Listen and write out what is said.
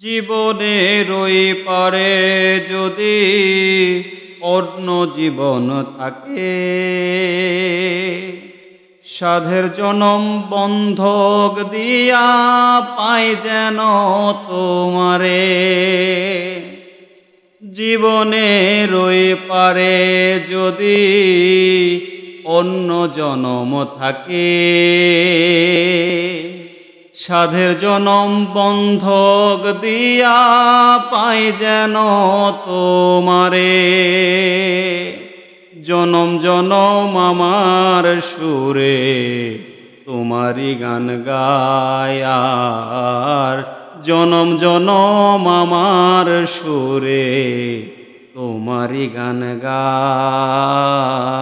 জীবনে রই পারে যদি অন্য জীবন থাকে, সাধের জনম বন্ধক দিয়া পাই যেন তোমারে। জীবনে রই পারে যদি অন্য জনম থাকে সাধের জনম বন্ধক দিয়া পাই যেন তোমারে। জনম জনম আমার সুরে তোমারি গান গায়ার জনম জনম আমার সুরে তোমারি গান গায়